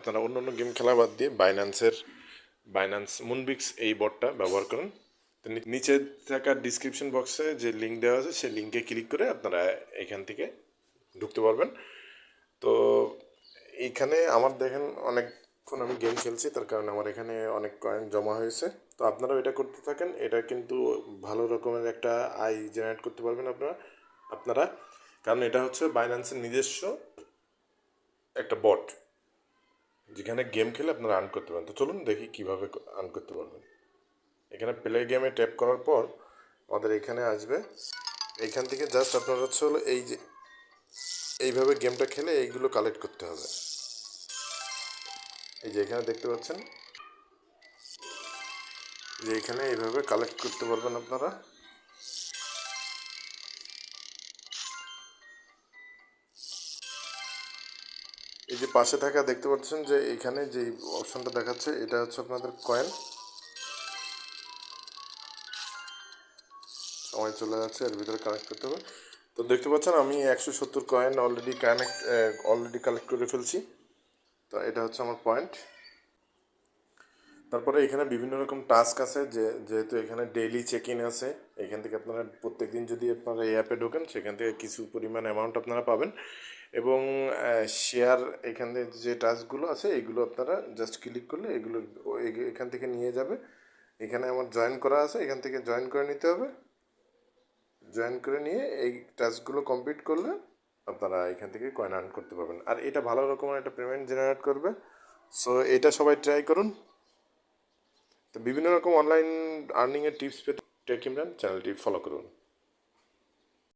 আপনারা অন্য অন্য গেম খেলা বাদ দিয়ে বাইন্যান্সের বাইন্যান্স মুনবিক্স এই বটটা ব্যবহার করুন। নিচে থাকা ডিসক্রিপশন বক্সে যে লিঙ্ক দেওয়া আছে, সেই লিঙ্কে ক্লিক করে আপনারা এখান থেকে ঢুকতে পারবেন। তো এইখানে আমার দেখেন অনেকক্ষণ আমি গেম খেলছি, তার কারণে আমার এখানে অনেক কয়েন জমা হয়েছে। তো আপনারাও এটা করতে থাকেন, এটা কিন্তু ভালো রকমের একটা আয় জেনারেট করতে পারবেন আপনারা আপনারা। কারণ এটা হচ্ছে বাইন্যান্সের নিজস্ব একটা বট যেখানে গেম খেলে আপনারা আর্ন করতে পারেন তো চলুন দেখি কীভাবে আর্ন করতে পারবেন। এখানে প্লে গেমে ট্যাপ করার পর আমাদের এখানে আসবে। এইখান থেকে জাস্ট আপনার হচ্ছে হলো এই যে, এইভাবে গেমটা খেলে এইগুলো কালেক্ট করতে হবে। এই যে এখানে দেখতে পাচ্ছেন? যে এখানে এইভাবে কালেক্ট করতে পারবেন আপনারা। এই যে পাশে থাকা দেখতে পাচ্ছেন যে এখানে যে অপশনটা দেখাচ্ছে, এটা হচ্ছে আপনাদের কয়েন সময় চলে যাচ্ছে, এর ভিতরে কানেক্ট করতে হবে। তো দেখতে পাচ্ছেন আমি একশো সত্তর coin already connect already collect করে ফেলছি। তো এটা হচ্ছে আমার পয়েন্ট তারপরে এখানে বিভিন্ন রকম টাস্ক আছে, যে, যেহেতু এখানে ডেইলি চেক ইন আছে, এখান থেকে আপনারা প্রত্যেক দিন যদি আপনারা এই অ্যাপে ঢোকেন, সেখান থেকে কিছু পরিমাণ অ্যামাউন্ট আপনারা পাবেন। এবং শেয়ার এখান থেকে যে টাস্কগুলো আছে, এগুলো আপনারা জাস্ট ক্লিক করলে এগুলো এখান থেকে নিয়ে যাবে। এখানে আমার জয়েন করা আছে, এখান থেকে জয়েন করে নিতে হবে। জয়েন করে নিয়ে এই টাস্কগুলো কমপ্লিট করলে আপনারা এখান থেকে কয়েন আর্ন করতে পারবেন। আর এটা ভালো রকমের একটা পেমেন্ট জেনারেট করবে। সো এটা সবাই ট্রাই করুন। তো বিভিন্ন রকম অনলাইন আর্নিংয়ের টিপস পেতে টেক ইমরান চ্যানেলটি ফলো করুন।